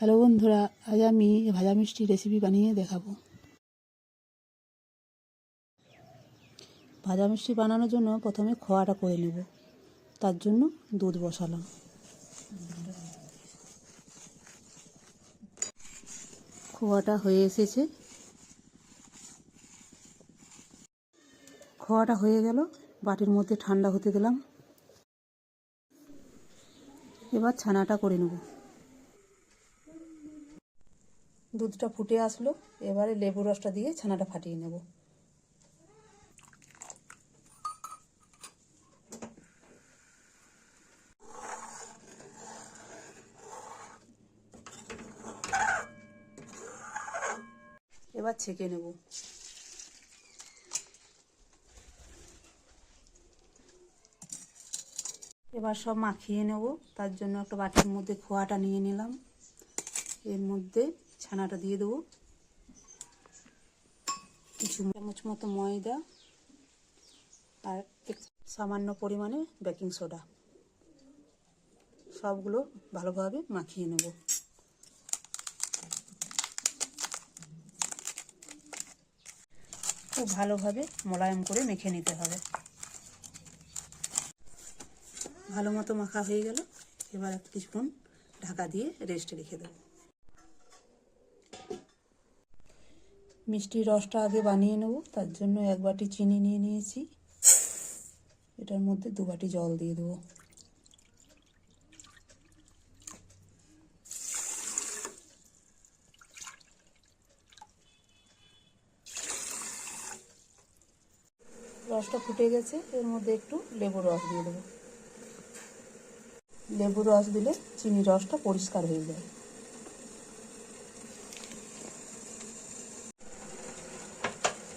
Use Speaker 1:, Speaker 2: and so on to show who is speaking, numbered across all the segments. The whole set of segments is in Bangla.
Speaker 1: হ্যালো বন্ধুরা, আজ আমি ভাজা মিষ্টি রেসিপি বানিয়ে দেখাবো। ভাজা মিষ্টি বানানোর জন্য প্রথমে খোয়াটা করে নেব। তার জন্য দুধ বসালাম। খোয়াটা হয়ে এসেছে। খোয়াটা হয়ে গেল, বাটির মধ্যে ঠান্ডা হতে দিলাম। এবার ছানাটা করে নেব। দুধটা ফুটে আসলো, এবারে লেবু রসটা দিয়ে ছানাটা ফাটিয়ে নেব। এবার ছেঁকে নেব। এবার সব মাখিয়ে নেব, তার জন্য একটা বাটির মধ্যে খোয়াটা নিয়ে নিলাম। এর মধ্যে ছানাটা দিয়ে দেবো। কিছু চামচ মতো ময়দা আর সামান্য পরিমাণে বেকিং সোডা। সবগুলো ভালোভাবে মাখিয়ে নেব। খুব ভালোভাবে মোলায়েম করে মেখে নিতে হবে। ভালো মতো মাখা হয়ে গেল। এবার কিছুক্ষণ ঢাকা দিয়ে রেস্টে রেখে দেবো। মিষ্টির রসটা আগে বানিয়ে নেব, তার জন্য এক বাটি চিনি নিয়ে নিয়েছি। এটার মধ্যে দু বাটি জল দিয়ে দেবো। রসটা ফুটে গেছে, এর মধ্যে একটু লেবুর রস দিয়ে দেবো। লেবুর রস দিলে চিনির রসটা পরিষ্কার হয়ে যায়।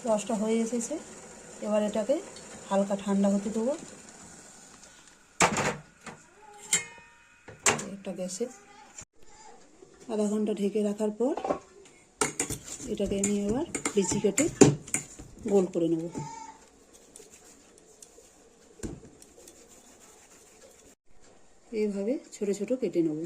Speaker 1: রসটা হয়ে এসেছে। এবার এটাকে হালকা ঠান্ডা হতে দেবো। একটা গ্যাসে আধা ঘণ্টা ঢেকে রাখার পর এটাকে আমি এবার লিচি কেটে গোল করে নেব। এইভাবে ছোট ছোট কেটে নেব।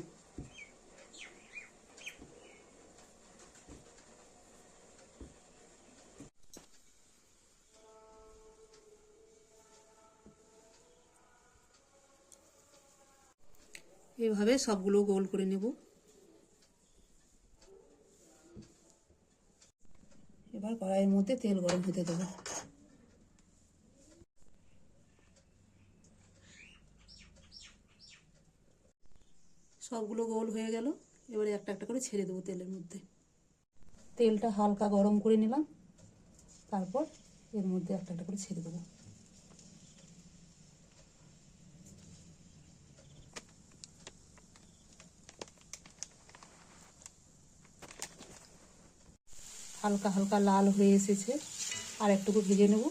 Speaker 1: এভাবে সবগুলো গোল করে নেব। এবার কড়াইয়ের মধ্যে তেল গরম হতে দেবো। সবগুলো গোল হয়ে গেল। এবারে একটা একটা করে ছেড়ে দেবো তেলের মধ্যে। তেলটা হালকা গরম করে নিলাম। তারপর এর মধ্যে একটা একটা করে ছেড়ে দেবো। হালকা হালকা লাল হয়ে এসেছে। আর একটুকু ভেজে নেব।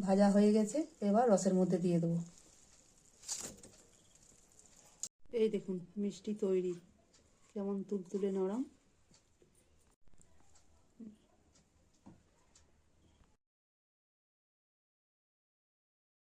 Speaker 1: ভাজা হয়ে গেছে। এবার রসের মধ্যে দিয়ে দেব। এই দেখুন, মিষ্টি তৈরি। কেমন তুলতুলে নরম।